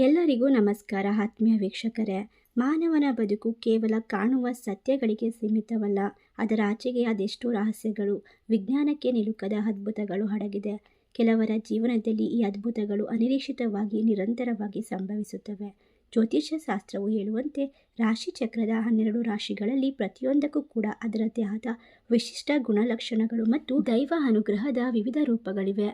ಎಲ್ಲರಿಗೂ ನಮಸ್ಕಾರ, ಆತ್ಮೀಯ ವೀಕ್ಷಕರೇ. ಮಾನವನ ಬದುಕು ಕೇವಲ ಕಾಣುವ ಸತ್ಯಗಳಿಗೆ ಸೀಮಿತವಲ್ಲ, ಅದರ ಆಚೆಗೆ ಅದೆಷ್ಟೋ ರಹಸ್ಯಗಳು, ವಿಜ್ಞಾನಕ್ಕೆ ನಿಲುಕದ ಅದ್ಭುತಗಳು ಅಡಗಿದೆ ಕೆಲವರ ಜೀವನದಲ್ಲಿ ಈ ಅದ್ಭುತಗಳು ಅನಿರೀಕ್ಷಿತವಾಗಿ ನಿರಂತರವಾಗಿ ಸಂಭವಿಸುತ್ತವೆ. ಜ್ಯೋತಿಷ್ಯ ಶಾಸ್ತ್ರವು ಹೇಳುವಂತೆ ರಾಶಿ ಚಕ್ರದ ಹನ್ನೆರಡು ರಾಶಿಗಳಲ್ಲಿ ಪ್ರತಿಯೊಂದಕ್ಕೂ ಕೂಡ ಅದರದ್ದೇ ಆದ ವಿಶಿಷ್ಟ ಗುಣಲಕ್ಷಣಗಳು ಮತ್ತು ದೈವ ಅನುಗ್ರಹದ ವಿವಿಧ ರೂಪಗಳಿವೆ.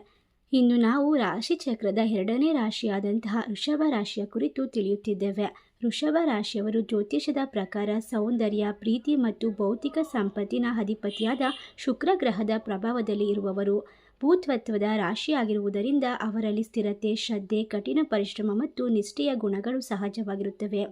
ಇನ್ನು ನಾವು ರಾಶಿ ಚಕ್ರದ ಎರಡನೇ ರಾಶಿಯಾದಂತಹ ವೃಷಭ ರಾಶಿಯ ಕುರಿತು ತಿಳಿಯುತ್ತಿದ್ದೇವೆ. ಋಷಭ ರಾಶಿಯವರು ಜ್ಯೋತಿಷದ ಪ್ರಕಾರ ಸೌಂದರ್ಯ, ಪ್ರೀತಿ ಮತ್ತು ಭೌತಿಕ ಸಂಪತ್ತಿನ ಅಧಿಪತಿಯಾದ ಶುಕ್ರ ಗ್ರಹದ ಪ್ರಭಾವದಲ್ಲಿ ಇರುವವರು. ಭೂತ್ವತ್ವದ ರಾಶಿಯಾಗಿರುವುದರಿಂದ ಅವರಲ್ಲಿ ಸ್ಥಿರತೆ, ಶ್ರದ್ಧೆ, ಕಠಿಣ ಪರಿಶ್ರಮ ಮತ್ತು ನಿಷ್ಠೆಯ ಗುಣಗಳು ಸಹಜವಾಗಿರುತ್ತವೆ.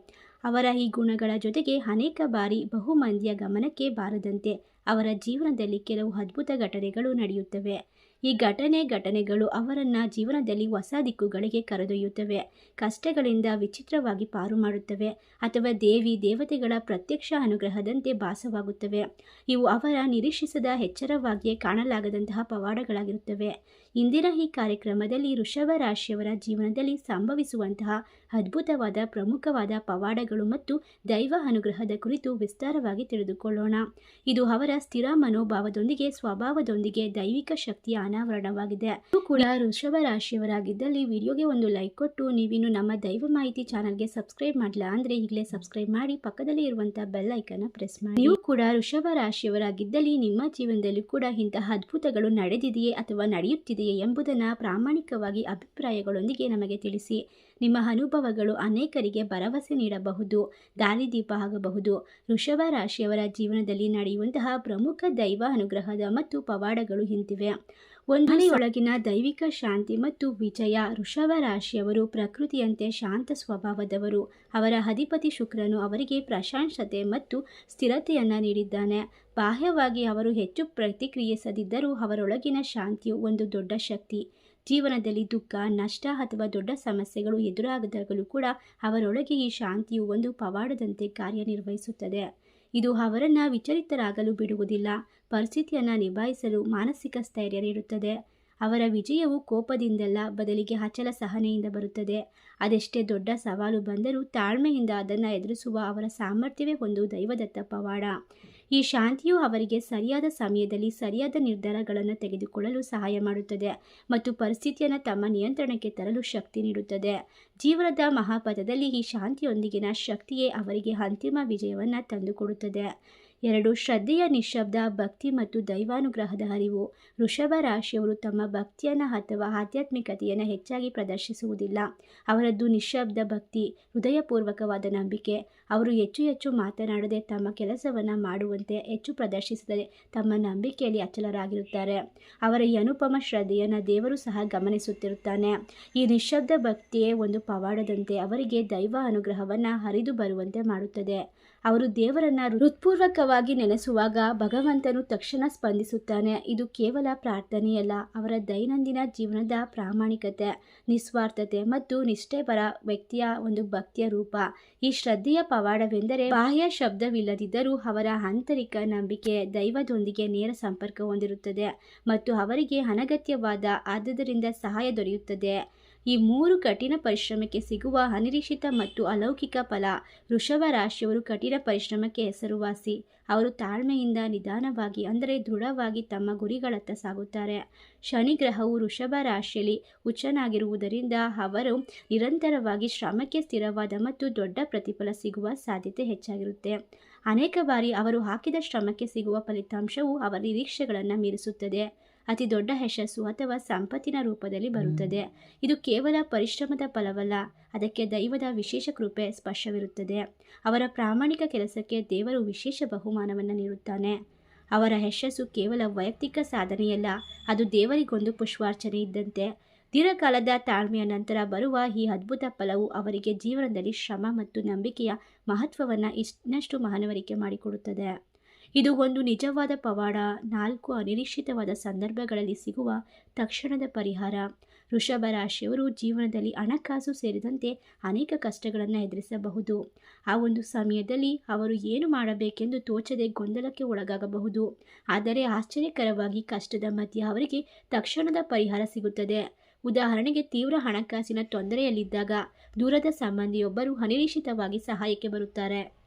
ಅವರ ಈ ಗುಣಗಳ ಜೊತೆಗೆ ಅನೇಕ ಬಾರಿ ಬಹುಮಂದಿಯ ಗಮನಕ್ಕೆ ಬಾರದಂತೆ ಅವರ ಜೀವನದಲ್ಲಿ ಕೆಲವು ಅದ್ಭುತ ಘಟನೆಗಳು ನಡೆಯುತ್ತವೆ. ಈ ಘಟನೆ ಘಟನೆಗಳು ಅವರನ್ನು ಜೀವನದಲ್ಲಿ ಹೊಸ ದಿಕ್ಕುಗಳಿಗೆ ಕರೆದೊಯ್ಯುತ್ತವೆ. ಕಷ್ಟಗಳಿಂದ ವಿಚಿತ್ರವಾಗಿ ಪಾರು ಮಾಡುತ್ತವೆ ಅಥವಾ ದೇವಿ ದೇವತೆಗಳ ಪ್ರತ್ಯಕ್ಷ ಅನುಗ್ರಹದಂತೆ ಭಾಸವಾಗುತ್ತವೆ. ಇವು ಅವರ ನಿರೀಕ್ಷಿಸದ ಎಚ್ಚರವಾಗಿಯೇ ಕಾಣಲಾಗದಂತಹ ಪವಾಡಗಳಾಗಿರುತ್ತವೆ. ಇಂದಿನ ಈ ಕಾರ್ಯಕ್ರಮದಲ್ಲಿ ಋಷಭ ರಾಶಿಯವರ ಜೀವನದಲ್ಲಿ ಸಂಭವಿಸುವಂತಹ ಅದ್ಭುತವಾದ ಪ್ರಮುಖವಾದ ಪವಾಡಗಳು ಮತ್ತು ದೈವ ಅನುಗ್ರಹದ ಕುರಿತು ವಿಸ್ತಾರವಾಗಿ ತಿಳಿದುಕೊಳ್ಳೋಣ. ಇದು ಅವರ ಸ್ಥಿರ ಮನೋಭಾವದೊಂದಿಗೆ, ಸ್ವಭಾವದೊಂದಿಗೆ ದೈವಿಕ ಶಕ್ತಿಯ ಅನಾವರಣವಾಗಿದೆ ಇದು ಕೂಡ ವೃಷಭ ರಾಶಿಯವರಾಗಿದ್ದಲ್ಲಿ ವಿಡಿಯೋಗೆ ಒಂದು ಲೈಕ್ ಕೊಟ್ಟು ನೀವಿನ್ನು ನಮ್ಮ ದೈವ ಮಾಹಿತಿ ಚಾನಲ್ಗೆ ಸಬ್ಸ್ಕ್ರೈಬ್ ಮಾಡಲ್ಲ ಅಂದ್ರೆ ಈಗಲೇ ಸಬ್ಸ್ಕ್ರೈಬ್ ಮಾಡಿ ಪಕ್ಕದಲ್ಲಿ ಇರುವಂತಹ ಬೆಲ್ ಐಕನ್ ಪ್ರೆಸ್ ಮಾಡಿ. ನೀವು ಕೂಡ ವೃಷಭ ರಾಶಿಯವರಾಗಿದ್ದಲ್ಲಿ ನಿಮ್ಮ ಜೀವನದಲ್ಲಿ ಕೂಡ ಇಂತಹ ಅದ್ಭುತಗಳು ನಡೆದಿದೆಯೇ ಅಥವಾ ನಡೆಯುತ್ತಿದೆಯೇ ಎಂಬುದನ್ನ ಪ್ರಾಮಾಣಿಕವಾಗಿ ಅಭಿಪ್ರಾಯಗಳೊಂದಿಗೆ ನಮಗೆ ತಿಳಿಸಿ. ನಿಮ್ಮ ಅನುಭವಗಳು ಅನೇಕರಿಗೆ ಭರವಸೆ ನೀಡಬಹುದು ದಾರಿದೀಪ ಆಗಬಹುದು ವೃಷಭ ರಾಶಿಯವರ ಜೀವನದಲ್ಲಿ ನಡೆಯುವಂತಹ ಪ್ರಮುಖ ದೈವ ಅನುಗ್ರಹದ ಮತ್ತು ಪವಾಡಗಳು ಇಂತಿವೆ. ಒಂದನೆಯೊಳಗಿನ ದೈವಿಕ ಶಾಂತಿ ಮತ್ತು ವಿಜಯ. ವೃಷಭ ರಾಶಿಯವರು ಪ್ರಕೃತಿಯಂತೆ ಶಾಂತ ಸ್ವಭಾವದವರು. ಅವರ ಅಧಿಪತಿ ಶುಕ್ರನು ಅವರಿಗೆ ಪ್ರಶಾಂತತೆ ಮತ್ತು ಸ್ಥಿರತೆಯನ್ನು ನೀಡಿದ್ದಾನೆ. ಬಾಹ್ಯವಾಗಿ ಅವರು ಹೆಚ್ಚು ಪ್ರತಿಕ್ರಿಯಿಸದಿದ್ದರೂ ಅವರೊಳಗಿನ ಶಾಂತಿಯು ಒಂದು ದೊಡ್ಡ ಶಕ್ತಿ. ಜೀವನದಲ್ಲಿ ದುಃಖ, ನಷ್ಟ ಅಥವಾ ದೊಡ್ಡ ಸಮಸ್ಯೆಗಳು ಎದುರಾಗದಾಗಲೂ ಕೂಡ ಅವರೊಳಗೆ ಈ ಶಾಂತಿಯು ಒಂದು ಪವಾಡದಂತೆ ಕಾರ್ಯನಿರ್ವಹಿಸುತ್ತದೆ. ಇದು ಅವರನ್ನು ವಿಚಲಿತರಾಗಲು ಬಿಡುವುದಿಲ್ಲ, ಪರಿಸ್ಥಿತಿಯನ್ನು ನಿಭಾಯಿಸಲು ಮಾನಸಿಕ ಸ್ಥೈರ್ಯ ನೀಡುತ್ತದೆ. ಅವರ ವಿಜಯವು ಕೋಪದಿಂದಲ್ಲ ಬದಲಿಗೆ ಅಚಲ ಸಹನೆಯಿಂದ ಬರುತ್ತದೆ. ಅದೆಷ್ಟೇ ದೊಡ್ಡ ಸವಾಲು ಬಂದರೂ ತಾಳ್ಮೆಯಿಂದ ಅದನ್ನು ಎದುರಿಸುವ ಅವರ ಸಾಮರ್ಥ್ಯವೇ ಒಂದು ದೈವದತ್ತ ಪವಾಡ. ಈ ಶಾಂತಿಯು ಅವರಿಗೆ ಸರಿಯಾದ ಸಮಯದಲ್ಲಿ ಸರಿಯಾದ ನಿರ್ಧಾರಗಳನ್ನು ತೆಗೆದುಕೊಳ್ಳಲು ಸಹಾಯ ಮಾಡುತ್ತದೆ ಮತ್ತು ಪರಿಸ್ಥಿತಿಯನ್ನು ತಮ್ಮ ನಿಯಂತ್ರಣಕ್ಕೆ ತರಲು ಶಕ್ತಿ ನೀಡುತ್ತದೆ. ಜೀವನದ ಮಹಾಪಥದಲ್ಲಿ ಈ ಶಾಂತಿಯೊಂದಿಗಿನ ಶಕ್ತಿಯೇ ಅವರಿಗೆ ಅಂತಿಮ ವಿಜಯವನ್ನು ತಂದುಕೊಡುತ್ತದೆ. ಎರಡು, ಶ್ರದ್ಧೆಯ ನಿಶಬ್ದ ಭಕ್ತಿ ಮತ್ತು ದೈವಾನುಗ್ರಹದ ಅರಿವು. ವೃಷಭ ರಾಶಿಯವರು ತಮ್ಮ ಭಕ್ತಿಯನ್ನು ಅಥವಾ ಆಧ್ಯಾತ್ಮಿಕತೆಯನ್ನು ಹೆಚ್ಚಾಗಿ ಪ್ರದರ್ಶಿಸುವುದಿಲ್ಲ. ಅವರದ್ದು ನಿಶಬ್ದ ಭಕ್ತಿ, ಹೃದಯಪೂರ್ವಕವಾದ ನಂಬಿಕೆ. ಅವರು ಹೆಚ್ಚು ಹೆಚ್ಚು ಮಾತನಾಡದೆ ತಮ್ಮ ಕೆಲಸವನ್ನು ಮಾಡುವಂತೆ ಹೆಚ್ಚು ಪ್ರದರ್ಶಿಸಿದರೆ ತಮ್ಮ ನಂಬಿಕೆಯಲ್ಲಿ ಅಚಲರಾಗಿರುತ್ತಾರೆ. ಅವರ ಈ ಅನುಪಮ ಶ್ರದ್ಧೆಯನ್ನು ದೇವರು ಸಹ ಗಮನಿಸುತ್ತಿರುತ್ತಾನೆ. ಈ ನಿಶಬ್ದ ಭಕ್ತಿಯೇ ಒಂದು ಪವಾಡದಂತೆ ಅವರಿಗೆ ದೈವ ಅನುಗ್ರಹವನ್ನು ಹರಿದು ಬರುವಂತೆ ಮಾಡುತ್ತದೆ. ಅವರು ದೇವರನ್ನ ಹೃತ್ಪೂರ್ವಕವಾಗಿ ನೆನೆಸುವಾಗ ಭಗವಂತನು ತಕ್ಷಣ ಸ್ಪಂದಿಸುತ್ತಾನೆ. ಇದು ಕೇವಲ ಪ್ರಾರ್ಥನೆಯಲ್ಲ, ಅವರ ದೈನಂದಿನ ಜೀವನದ ಪ್ರಾಮಾಣಿಕತೆ, ನಿಸ್ವಾರ್ಥತೆ ಮತ್ತು ನಿಷ್ಠೆಪರ ವ್ಯಕ್ತಿಯ ಒಂದು ಭಕ್ತಿಯ ರೂಪ. ಈ ಶ್ರದ್ಧೆಯ ಪವಾಡವೆಂದರೆ ಬಾಹ್ಯ ಶಬ್ದವಿಲ್ಲದಿದ್ದರೂ ಅವರ ಆಂತರಿಕ ನಂಬಿಕೆ ದೈವದೊಂದಿಗೆ ನೇರ ಸಂಪರ್ಕ ಹೊಂದಿರುತ್ತದೆ ಮತ್ತು ಅವರಿಗೆ ಅನಗತ್ಯವಾದ ಆದ್ದರಿಂದ ಸಹಾಯ ದೊರೆಯುತ್ತದೆ. ಈ ಮೂರು ಕಠಿಣ ಪರಿಶ್ರಮಕ್ಕೆ ಸಿಗುವ ಅನಿರೀಕ್ಷಿತ ಮತ್ತು ಅಲೌಕಿಕ ಫಲ ವೃಷಭ ರಾಶಿಯವರು ಕಠಿಣ ಪರಿಶ್ರಮಕ್ಕೆ ಹೆಸರುವಾಸಿ. ಅವರು ತಾಳ್ಮೆಯಿಂದ ನಿಧಾನವಾಗಿ, ಅಂದರೆ ದೃಢವಾಗಿ ತಮ್ಮ ಗುರಿಗಳತ್ತ ಸಾಗುತ್ತಾರೆ. ಶನಿ ಗ್ರಹವು ವೃಷಭ ರಾಶಿಯಲ್ಲಿ ಉಚ್ಚನಾಗಿರುವುದರಿಂದ ಅವರು ನಿರಂತರವಾಗಿ ಶ್ರಮಕ್ಕೆ ಸ್ಥಿರವಾದ ಮತ್ತು ದೊಡ್ಡ ಪ್ರತಿಫಲ ಸಿಗುವ ಸಾಧ್ಯತೆ ಹೆಚ್ಚಾಗಿರುತ್ತೆ. ಅನೇಕ ಬಾರಿ ಅವರು ಹಾಕಿದ ಶ್ರಮಕ್ಕೆ ಸಿಗುವ ಫಲಿತಾಂಶವು ಅವರ ನಿರೀಕ್ಷೆಗಳನ್ನು ಮೀರಿಸುತ್ತದೆ. ಅತಿ ದೊಡ್ಡ ಯಶಸ್ಸು ಅಥವಾ ಸಂಪತ್ತಿನ ರೂಪದಲ್ಲಿ ಬರುತ್ತದೆ. ಇದು ಕೇವಲ ಪರಿಶ್ರಮದ ಫಲವಲ್ಲ ಅದಕ್ಕೆ ದೈವದ ವಿಶೇಷ ಕೃಪೆ ಸ್ಪರ್ಶವಿರುತ್ತದೆ. ಅವರ ಪ್ರಾಮಾಣಿಕ ಕೆಲಸಕ್ಕೆ ದೇವರು ವಿಶೇಷ ಬಹುಮಾನವನ್ನು ನೀಡುತ್ತಾನೆ. ಅವರ ಯಶಸ್ಸು ಕೇವಲ ವೈಯಕ್ತಿಕ ಸಾಧನೆಯಲ್ಲ ಅದು ದೇವರಿಗೊಂದು ಪುಷ್ಪಾರ್ಚನೆ ಇದ್ದಂತೆ. ದೀರ್ಘಕಾಲದ ತಾಳ್ಮೆಯ ನಂತರ ಬರುವ ಈ ಅದ್ಭುತ ಫಲವು ಅವರಿಗೆ ಜೀವನದಲ್ಲಿ ಶ್ರಮ ಮತ್ತು ನಂಬಿಕೆಯ ಮಹತ್ವವನ್ನು ಇನ್ನಷ್ಟು ಮಹಾನವರಿಕೆ ಮಾಡಿಕೊಡುತ್ತದೆ. ಇದು ಒಂದು ನಿಜವಾದ ಪವಾಡ. ನಾಲ್ಕು ಅನಿರೀಕ್ಷಿತವಾದ ಸಂದರ್ಭಗಳಲ್ಲಿ ಸಿಗುವ ತಕ್ಷಣದ ಪರಿಹಾರ. ವೃಷಭ ರಾಶಿಯವರು ಜೀವನದಲ್ಲಿ ಹಣಕಾಸು ಸೇರಿದಂತೆ ಅನೇಕ ಕಷ್ಟಗಳನ್ನು ಎದುರಿಸಬಹುದು. ಆ ಒಂದು ಸಮಯದಲ್ಲಿ ಅವರು ಏನು ಮಾಡಬೇಕೆಂದು ತೋಚದೆ ಗೊಂದಲಕ್ಕೆ ಒಳಗಾಗಬಹುದು. ಆದರೆ ಆಶ್ಚರ್ಯಕರವಾಗಿ ಕಷ್ಟದ ಮಧ್ಯೆ ಅವರಿಗೆ ತಕ್ಷಣದ ಪರಿಹಾರ ಸಿಗುತ್ತದೆ. ಉದಾಹರಣೆಗೆ ತೀವ್ರ ಹಣಕಾಸಿನ ತೊಂದರೆಯಲ್ಲಿದ್ದಾಗ ದೂರದ ಸಂಬಂಧಿಯೊಬ್ಬರು ಅನಿರೀಕ್ಷಿತವಾಗಿ ಸಹಾಯಕ್ಕೆ ಬರುತ್ತಾರೆ.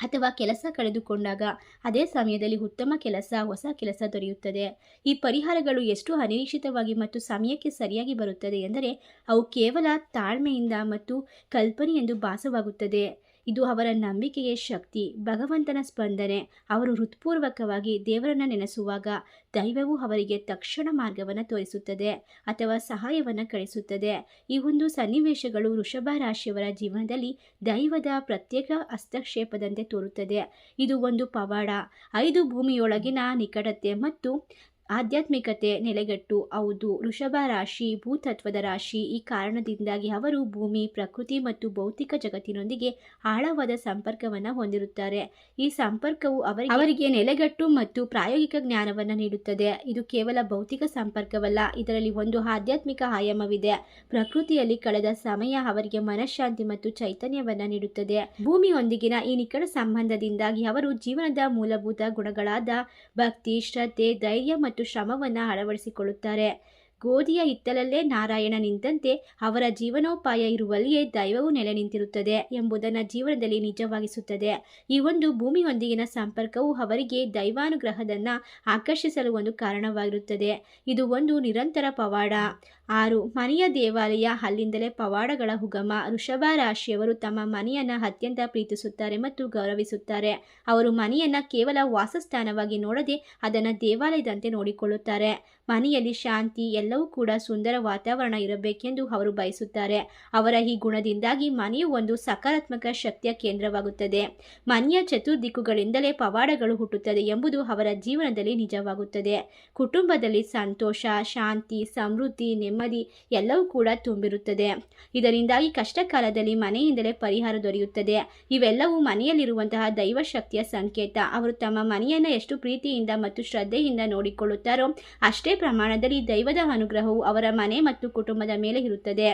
ಅಥವಾ ಕೆಲಸ ಕಳೆದುಕೊಂಡಾಗ ಅದೇ ಸಮಯದಲ್ಲಿ ಉತ್ತಮ ಕೆಲಸ, ಹೊಸ ಕೆಲಸ ದೊರೆಯುತ್ತದೆ. ಈ ಪರಿಹಾರಗಳು ಎಷ್ಟು ಅನಿರೀಕ್ಷಿತವಾಗಿ ಮತ್ತು ಸಮಯಕ್ಕೆ ಸರಿಯಾಗಿ ಬರುತ್ತದೆ ಎಂದರೆ ಅವು ಕೇವಲ ತಾಳ್ಮೆಯಿಂದ ಮತ್ತು ಕಲ್ಪನೆಯೆಂದು ಭಾಸವಾಗುತ್ತದೆ. ಇದು ಅವರ ನಂಬಿಕೆಯ ಶಕ್ತಿ, ಭಗವಂತನ ಸ್ಪಂದನೆ. ಅವರು ಹೃತ್ಪೂರ್ವಕವಾಗಿ ದೇವರನ್ನು ನೆನೆಸುವಾಗ ದೈವವು ಅವರಿಗೆ ತಕ್ಷಣ ಮಾರ್ಗವನ್ನು ತೋರಿಸುತ್ತದೆ ಅಥವಾ ಸಹಾಯವನ್ನು ಕಳಿಸುತ್ತದೆ. ಈ ಒಂದು ಸನ್ನಿವೇಶಗಳು ವೃಷಭ ರಾಶಿಯವರ ಜೀವನದಲ್ಲಿ ದೈವದ ಪ್ರತ್ಯೇಕ ಹಸ್ತಕ್ಷೇಪದಂತೆ ತೋರುತ್ತದೆ. ಇದು ಒಂದು ಪವಾಡ. ಐದು ಭೂಮಿಯೊಳಗಿನ ನಿಕಟತೆ ಮತ್ತು ಆಧ್ಯಾತ್ಮಿಕತೆ ನೆಲೆಗಟ್ಟು. ಹೌದು, ವೃಷಭ ರಾಶಿ, ಭೂತತ್ವದ ರಾಶಿ. ಈ ಕಾರಣದಿಂದಾಗಿ ಅವರು ಭೂಮಿ, ಪ್ರಕೃತಿ ಮತ್ತು ಭೌತಿಕ ಜಗತ್ತಿನೊಂದಿಗೆ ಆಳವಾದ ಸಂಪರ್ಕವನ್ನು ಹೊಂದಿರುತ್ತಾರೆ. ಈ ಸಂಪರ್ಕವು ಅವರಿಗೆ ಅವರಿಗೆ ನೆಲೆಗಟ್ಟು ಮತ್ತು ಪ್ರಾಯೋಗಿಕ ಜ್ಞಾನವನ್ನು ನೀಡುತ್ತದೆ. ಇದು ಕೇವಲ ಭೌತಿಕ ಸಂಪರ್ಕವಲ್ಲ, ಇದರಲ್ಲಿ ಒಂದು ಆಧ್ಯಾತ್ಮಿಕ ಆಯಾಮವಿದೆ. ಪ್ರಕೃತಿಯಲ್ಲಿ ಕಳೆದ ಸಮಯ ಅವರಿಗೆ ಮನಃಶಾಂತಿ ಮತ್ತು ಚೈತನ್ಯವನ್ನು ನೀಡುತ್ತದೆ. ಭೂಮಿಯೊಂದಿಗಿನ ಈ ನಿಕಟ ಸಂಬಂಧದಿಂದಾಗಿ ಅವರು ಜೀವನದ ಮೂಲಭೂತ ಗುಣಗಳಾದ ಭಕ್ತಿ, ಶ್ರದ್ಧೆ, ಧೈರ್ಯ ಮತ್ತು ಶ್ರಮವನ್ನು ಅಳವಡಿಸಿಕೊಳ್ಳುತ್ತಾರೆ. ಗೋಧಿಯ ಹಿತ್ತಲಲ್ಲೇ ನಾರಾಯಣ ನಿಂತಂತೆ ಅವರ ಜೀವನೋಪಾಯ ಇರುವಲ್ಲಿಯೇ ದೈವವು ನೆಲೆ ನಿಂತಿರುತ್ತದೆ ಎಂಬುದನ್ನು ಜೀವನದಲ್ಲಿ ನಿಜವಾಗಿಸುತ್ತದೆ. ಈ ಒಂದು ಭೂಮಿಯೊಂದಿಗಿನ ಸಂಪರ್ಕವು ಅವರಿಗೆ ದೈವಾನುಗ್ರಹದನ್ನು ಆಕರ್ಷಿಸಲು ಒಂದು ಕಾರಣವಾಗಿರುತ್ತದೆ. ಇದು ಒಂದು ನಿರಂತರ ಪವಾಡ. ಆರು, ಮನೆಯ ದೇವಾಲಯ, ಅಲ್ಲಿಂದಲೇ ಪವಾಡಗಳ ಹುಗಮ ಋಷಭ ರಾಶಿಯವರು ತಮ್ಮ ಮನೆಯನ್ನು ಅತ್ಯಂತ ಪ್ರೀತಿಸುತ್ತಾರೆ ಮತ್ತು ಗೌರವಿಸುತ್ತಾರೆ. ಅವರು ಮನೆಯನ್ನು ಕೇವಲ ವಾಸಸ್ಥಾನವಾಗಿ ನೋಡದೆ ಅದನ್ನು ದೇವಾಲಯದಂತೆ ನೋಡಿಕೊಳ್ಳುತ್ತಾರೆ. ಮನೆಯಲ್ಲಿ ಶಾಂತಿ, ಎಲ್ಲವೂ ಕೂಡ ಸುಂದರ ವಾತಾವರಣ ಇರಬೇಕೆಂದು ಅವರು ಬಯಸುತ್ತಾರೆ. ಅವರ ಈ ಗುಣದಿಂದಾಗಿ ಮನೆಯು ಒಂದು ಸಕಾರಾತ್ಮಕ ಶಕ್ತಿಯ ಕೇಂದ್ರವಾಗುತ್ತದೆ. ಮನೆಯ ಚತುರ್ದಿಕ್ಕುಗಳಿಂದಲೇ ಪವಾಡಗಳು ಹುಟ್ಟುತ್ತದೆ ಎಂಬುದು ಅವರ ಜೀವನದಲ್ಲಿ ನಿಜವಾಗುತ್ತದೆ. ಕುಟುಂಬದಲ್ಲಿ ಸಂತೋಷ, ಶಾಂತಿ, ಸಮೃದ್ಧಿ, ನೆಮ್ಮದಿ ಎಲ್ಲವೂ ಕೂಡ ತುಂಬಿರುತ್ತದೆ. ಇದರಿಂದಾಗಿ ಕಷ್ಟ ಕಾಲದಲ್ಲಿ ಮನೆಯಿಂದಲೇ ಪರಿಹಾರ ದೊರೆಯುತ್ತದೆ. ಇವೆಲ್ಲವೂ ಮನೆಯಲ್ಲಿರುವಂತಹ ದೈವಶಕ್ತಿಯ ಸಂಕೇತ. ಅವರು ತಮ್ಮ ಮನೆಯನ್ನು ಎಷ್ಟು ಪ್ರೀತಿಯಿಂದ ಮತ್ತು ಶ್ರದ್ಧೆಯಿಂದ ನೋಡಿಕೊಳ್ಳುತ್ತಾರೋ ಅಷ್ಟೇ ಪ್ರಮಾಣದಲ್ಲಿ ದೈವದ ಅನುಗ್ರಹವು ಅವರ ಮನೆ ಮತ್ತು ಕುಟುಂಬದ ಮೇಲೆ ಇರುತ್ತದೆ.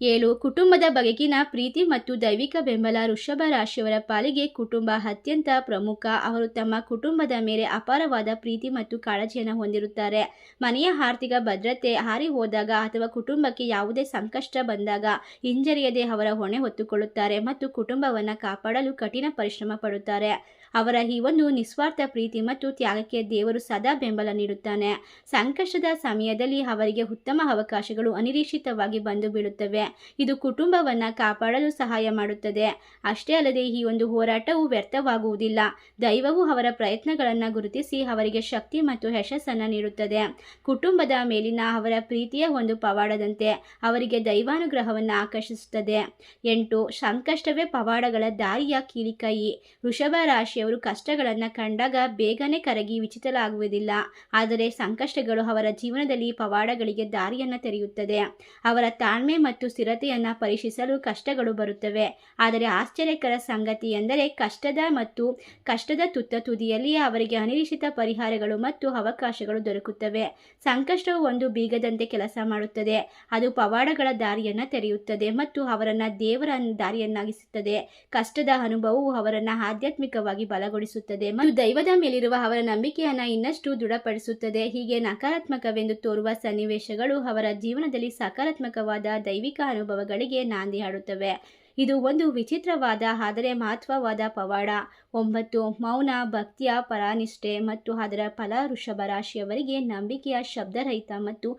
ಏಳು, ಕುಟುಂಬದ ಬಗೆಗಿನ ಪ್ರೀತಿ ಮತ್ತು ದೈವಿಕ ಬೆಂಬಲ ವೃಷಭ ರಾಶಿಯವರ ಪಾಲಿಗೆ ಕುಟುಂಬ ಅತ್ಯಂತ ಪ್ರಮುಖ. ಅವರು ತಮ್ಮ ಕುಟುಂಬದ ಮೇಲೆ ಅಪಾರವಾದ ಪ್ರೀತಿ ಮತ್ತು ಕಾಳಜಿಯನ್ನು ಹೊಂದಿರುತ್ತಾರೆ. ಮನೆಯ ಆರ್ಥಿಕ ಭದ್ರತೆ ಹಾರಿ ಹೋದಾಗ ಅಥವಾ ಕುಟುಂಬಕ್ಕೆ ಯಾವುದೇ ಸಂಕಷ್ಟ ಬಂದಾಗ ಹಿಂಜರಿಯದೆ ಅವರ ಹೊಣೆ ಹೊತ್ತುಕೊಳ್ಳುತ್ತಾರೆ ಮತ್ತು ಕುಟುಂಬವನ್ನು ಕಾಪಾಡಲು ಕಠಿಣ ಪರಿಶ್ರಮ ಪಡುತ್ತಾರೆ. ಅವರ ಈ ಒಂದು ನಿಸ್ವಾರ್ಥ ಪ್ರೀತಿ ಮತ್ತು ತ್ಯಾಗಕ್ಕೆ ದೇವರು ಸದಾ ಬೆಂಬಲ ನೀಡುತ್ತಾನೆ. ಸಂಕಷ್ಟದ ಸಮಯದಲ್ಲಿ ಅವರಿಗೆ ಉತ್ತಮ ಅವಕಾಶಗಳು ಅನಿರೀಕ್ಷಿತವಾಗಿ ಬಂದು ಬೀಳುತ್ತವೆ. ಇದು ಕುಟುಂಬವನ್ನು ಕಾಪಾಡಲು ಸಹಾಯ ಮಾಡುತ್ತದೆ. ಅಷ್ಟೇ ಅಲ್ಲದೆ ಈ ಒಂದು ಹೋರಾಟವು ವ್ಯರ್ಥವಾಗುವುದಿಲ್ಲ. ದೈವವು ಅವರ ಪ್ರಯತ್ನಗಳನ್ನು ಗುರುತಿಸಿ ಅವರಿಗೆ ಶಕ್ತಿ ಮತ್ತು ಯಶಸ್ಸನ್ನು ನೀಡುತ್ತದೆ. ಕುಟುಂಬದ ಮೇಲಿನ ಅವರ ಪ್ರೀತಿಯ ಒಂದು ಪವಾಡದಂತೆ ಅವರಿಗೆ ದೈವಾನುಗ್ರಹವನ್ನು ಆಕರ್ಷಿಸುತ್ತದೆ. ಎಂಟು, ಸಂಕಷ್ಟವೇ ಪವಾಡಗಳ ದಾರಿಯ ಕೀಲಿಕೈ ವೃಷಭ ರಾಶಿಯವರು ಕಷ್ಟಗಳನ್ನು ಕಂಡಾಗ ಬೇಗನೆ ಕರಗಿ ವಿಚಿತಲಾಗುವುದಿಲ್ಲ. ಆದರೆ ಸಂಕಷ್ಟಗಳು ಅವರ ಜೀವನದಲ್ಲಿ ಪವಾಡಗಳಿಗೆ ದಾರಿಯನ್ನು ತೆರೆಯುತ್ತದೆ. ಅವರ ತಾಳ್ಮೆ ಮತ್ತು ಸ್ಥಿರತೆಯನ್ನು ಪರೀಕ್ಷಿಸಲು ಕಷ್ಟಗಳು ಬರುತ್ತವೆ. ಆದರೆ ಆಶ್ಚರ್ಯಕರ ಸಂಗತಿ ಎಂದರೆ ಕಷ್ಟದ ಮತ್ತು ಕಷ್ಟದ ತುತ್ತ ತುದಿಯಲ್ಲಿಯೇ ಅವರಿಗೆ ಅನಿರೀಕ್ಷಿತ ಪರಿಹಾರಗಳು ಮತ್ತು ಅವಕಾಶಗಳು ದೊರಕುತ್ತವೆ. ಸಂಕಷ್ಟವು ಒಂದು ಬೀಗದಂತೆ ಕೆಲಸ ಮಾಡುತ್ತದೆ. ಅದು ಪವಾಡಗಳ ದಾರಿಯನ್ನು ತೆರೆಯುತ್ತದೆ ಮತ್ತು ಅವರನ್ನು ದೇವರ ದಾರಿಯನ್ನಾಗಿಸುತ್ತದೆ. ಕಷ್ಟದ ಅನುಭವವು ಅವರನ್ನು ಆಧ್ಯಾತ್ಮಿಕವಾಗಿ ಬಲಗೊಳಿಸುತ್ತದೆ ಮತ್ತು ದೈವದ ಮೇಲಿರುವ ಅವರ ನಂಬಿಕೆಯನ್ನು ಇನ್ನಷ್ಟು ದೃಢಪಡಿಸುತ್ತದೆ. ಹೀಗೆ ನಕಾರಾತ್ಮಕವೆಂದು ತೋರುವ ಸನ್ನಿವೇಶಗಳು ಅವರ ಜೀವನದಲ್ಲಿ ಸಕಾರಾತ್ಮಕವಾದ ದೈವಿಕ ಅನುಭವಗಳಿಗೆ ನಾಂದಿ ಹಾಡುತ್ತವೆ. ಇದು ಒಂದು ವಿಚಿತ್ರವಾದ, ಆದರೆ ಮಹತ್ವವಾದ ಪವಾಡ. ಒಂಬತ್ತು, ಮೌನ, ಭಕ್ತಿಯ ಪರಾನಿಷ್ಠೆ ಮತ್ತು ಅದರ ಫಲ ವೃಷಭ ರಾಶಿಯವರಿಗೆ ನಂಬಿಕೆಯ ಶಬ್ದರಹಿತ ಮತ್ತು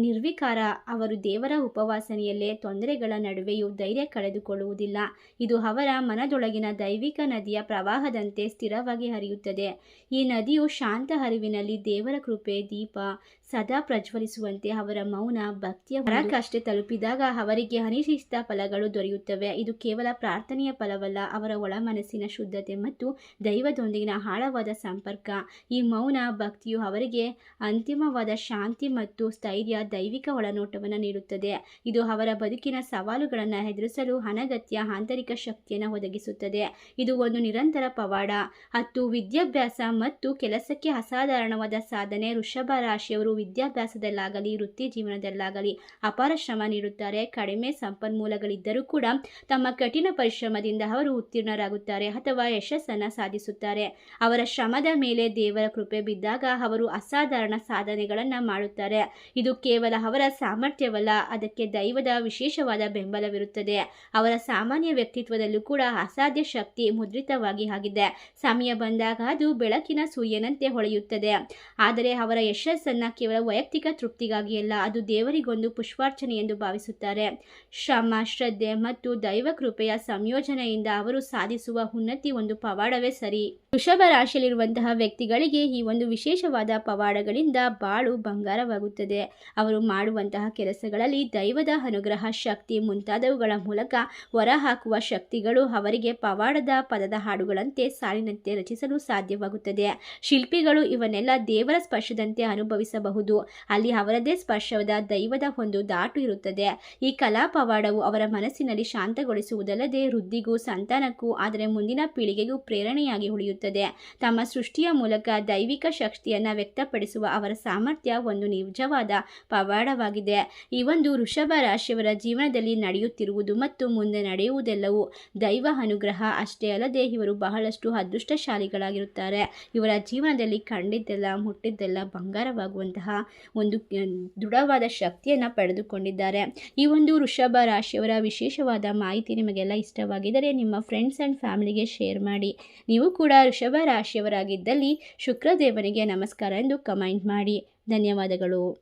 ನಿರ್ವಿಕಾರ ಅವರು ದೇವರ ಉಪವಾಸನೆಯಲ್ಲೇ ತೊಂದರೆಗಳ ನಡುವೆಯೂ ಧೈರ್ಯ ಕಳೆದುಕೊಳ್ಳುವುದಿಲ್ಲ. ಇದು ಅವರ ಮನದೊಳಗಿನ ದೈವಿಕ ನದಿಯ ಪ್ರವಾಹದಂತೆ ಸ್ಥಿರವಾಗಿ ಹರಿಯುತ್ತದೆ. ಈ ನದಿಯು ಶಾಂತ ಹರಿವಿನಲ್ಲಿ ದೇವರ ಕೃಪೆ, ದೀಪ ಸದಾ ಪ್ರಜ್ವಲಿಸುವಂತೆ ಅವರ ಮೌನ, ಭಕ್ತಿಯ ಪರಾಕಾಷ್ಠೆ ತಲುಪಿದಾಗ ಅವರಿಗೆ ಅನಿರೀಕ್ಷಿತ ಫಲಗಳು ದೊರೆಯುತ್ತವೆ. ಇದು ಕೇವಲ ಪ್ರಾರ್ಥನೆಯ ಫಲವಲ್ಲ, ಅವರ ಒಳ ಮನಸ್ಸಿನ ಶುದ್ಧತೆ ಮತ್ತು ದೈವದೊಂದಿಗಿನ ಆಳವಾದ ಸಂಪರ್ಕ. ಈ ಮೌನ ಭಕ್ತಿಯು ಅವರಿಗೆ ಅಂತಿಮವಾದ ಶಾಂತಿ ಮತ್ತು ಸ್ಥೈರ್ಯ, ದೈವಿಕ ಒಳನೋಟವನ್ನು ನೀಡುತ್ತದೆ. ಇದು ಅವರ ಬದುಕಿನ ಸವಾಲುಗಳನ್ನು ಎದುರಿಸಲು ಅನಗತ್ಯ ಆಂತರಿಕ ಶಕ್ತಿಯನ್ನು ಒದಗಿಸುತ್ತದೆ. ಇದು ಒಂದು ನಿರಂತರ ಪವಾಡ. ಹತ್ತು, ವಿದ್ಯಾಭ್ಯಾಸ ಮತ್ತು ಕೆಲಸಕ್ಕೆ ಅಸಾಧಾರಣವಾದ ಸಾಧನೆ. ವೃಷಭ ರಾಶಿಯವರು ವಿದ್ಯಾಭ್ಯಾಸದಲ್ಲಾಗಲಿ, ವೃತ್ತಿ ಜೀವನದಲ್ಲಾಗಲಿ ಅಪಾರ ಶ್ರಮ ನೀಡುತ್ತಾರೆ. ಕಡಿಮೆ ಸಂಪನ್ಮೂಲಗಳಿದ್ದರೂ ಕೂಡ ತಮ್ಮ ಕಠಿಣ ಪರಿಶ್ರಮದಿಂದ ಅವರು ಉತ್ತೀರ್ಣರಾಗುತ್ತಾರೆ ಅಥವಾ ಯಶಸ್ಸನ್ನು ಸಾಧಿಸುತ್ತಾರೆ. ಅವರ ಶ್ರಮದ ಮೇಲೆ ದೇವರ ಕೃಪೆ ಬಿದ್ದಾಗ ಅವರು ಅಸಾಧಾರಣ ಸಾಧನೆಗಳನ್ನು ಮಾಡುತ್ತಾರೆ. ಇದು ಕೇವಲ ಅವರ ಸಾಮರ್ಥ್ಯವಲ್ಲ, ಅದಕ್ಕೆ ದೈವದ ವಿಶೇಷವಾದ ಬೆಂಬಲವಿರುತ್ತದೆ. ಅವರ ಸಾಮಾನ್ಯ ವ್ಯಕ್ತಿತ್ವದಲ್ಲೂ ಕೂಡ ಅಸಾಧ್ಯ ಶಕ್ತಿ ಮುದ್ರಿತವಾಗಿ ಆಗಿದೆ. ಸಮಯ ಬಂದಾಗ ಅದು ಬೆಳಕಿನ ಸೂರ್ಯನಂತೆ ಹೊಳೆಯುತ್ತದೆ. ಆದರೆ ಅವರ ಯಶಸ್ಸನ್ನು ವೈಯಕ್ತಿಕ ತೃಪ್ತಿಗಾಗಿ ಅಲ್ಲ, ಅದು ದೇವರಿಗೊಂದು ಪುಷ್ಪಾರ್ಚನೆ ಎಂದು ಭಾವಿಸುತ್ತಾರೆ. ಶ್ರಮ, ಶ್ರದ್ಧೆ ಮತ್ತು ದೈವ ಕೃಪೆಯ ಸಂಯೋಜನೆಯಿಂದ ಅವರು ಸಾಧಿಸುವ ಉನ್ನತಿ ಒಂದು ಪವಾಡವೇ ಸರಿ. ವೃಷಭ ರಾಶಿಯಲ್ಲಿರುವಂತಹ ವ್ಯಕ್ತಿಗಳಿಗೆ ಈ ಒಂದು ವಿಶೇಷವಾದ ಪವಾಡಗಳಿಂದ ಬಾಳು ಬಂಗಾರವಾಗುತ್ತದೆ. ಅವರು ಮಾಡುವಂತಹ ಕೆಲಸಗಳಲ್ಲಿ ದೈವದ ಅನುಗ್ರಹ, ಶಕ್ತಿ ಮುಂತಾದವುಗಳ ಮೂಲಕ ಹೊರಹಾಕುವ ಶಕ್ತಿಗಳು ಅವರಿಗೆ ಪವಾಡದ ಪದದ ಹಾಡುಗಳಂತೆ ಸಾಲಿನಂತೆ ರಚಿಸಲು ಸಾಧ್ಯವಾಗುತ್ತದೆ. ಶಿಲ್ಪಿಗಳು ಇವನ್ನೆಲ್ಲ ದೇವರ ಸ್ಪರ್ಶದಂತೆ ಅನುಭವಿಸಬಹುದು. ಅಲ್ಲಿ ಅವರದೇ ಸ್ಪರ್ಶವಾದ ದೈವದ ಒಂದು ದಾಟು ಇರುತ್ತದೆ. ಈ ಕಲಾ ಪವಾಡವು ಅವರ ಮನಸ್ಸಿನಲ್ಲಿ ಶಾಂತಗೊಳಿಸುವುದಲ್ಲದೆ ವೃದ್ಧಿಗೂ ಸಂತಾನಕ್ಕೂ, ಆದರೆ ಮುಂದಿನ ಪೀಳಿಗೆಗೂ ಪ್ರೇರಣೆಯಾಗಿ ಉಳಿಯುತ್ತದೆ. ತಮ್ಮ ಸೃಷ್ಟಿಯ ಮೂಲಕ ದೈವಿಕ ಶಕ್ತಿಯನ್ನು ವ್ಯಕ್ತಪಡಿಸುವ ಅವರ ಸಾಮರ್ಥ್ಯ ಒಂದು ನಿಜವಾದ ಪವಾಡವಾಗಿದೆ. ಈ ಒಂದು ವೃಷಭ ರಾಶಿಯವರ ಜೀವನದಲ್ಲಿ ನಡೆಯುತ್ತಿರುವುದು ಮತ್ತು ಮುಂದೆ ನಡೆಯುವುದೆಲ್ಲವೂ ದೈವ ಅನುಗ್ರಹ ಅಷ್ಟೇ ಅಲ್ಲದೆ ಇವರು ಬಹಳಷ್ಟು ಅದೃಷ್ಟಶಾಲಿಗಳಾಗಿರುತ್ತಾರೆ. ಇವರ ಜೀವನದಲ್ಲಿ ಕಂಡಿದ್ದೆಲ್ಲ, ಮುಟ್ಟಿದ್ದೆಲ್ಲ ಬಂಗಾರವಾಗುವಂತಹ ಒಂದು ದೃಢವಾದ ಶಕ್ತಿಯನ್ನು ಪಡೆದುಕೊಂಡಿದ್ದಾರೆ. ಈ ಒಂದು ವೃಷಭ ರಾಶಿಯವರ ವಿಶೇಷವಾದ ಮಾಹಿತಿ ನಿಮಗೆಲ್ಲ ಇಷ್ಟವಾಗಿದ್ದರೆ ನಿಮ್ಮ ಫ್ರೆಂಡ್ಸ್ ಆ್ಯಂಡ್ ಫ್ಯಾಮಿಲಿಗೆ ಶೇರ್ ಮಾಡಿ. ನೀವು ಕೂಡ ವೃಷಭ ರಾಶಿಯವರಾಗಿದ್ದಲ್ಲಿ ಶುಕ್ರದೇವನಿಗೆ ನಮಸ್ಕಾರ ಎಂದು ಕಮೆಂಟ್ ಮಾಡಿ. ಧನ್ಯವಾದಗಳು.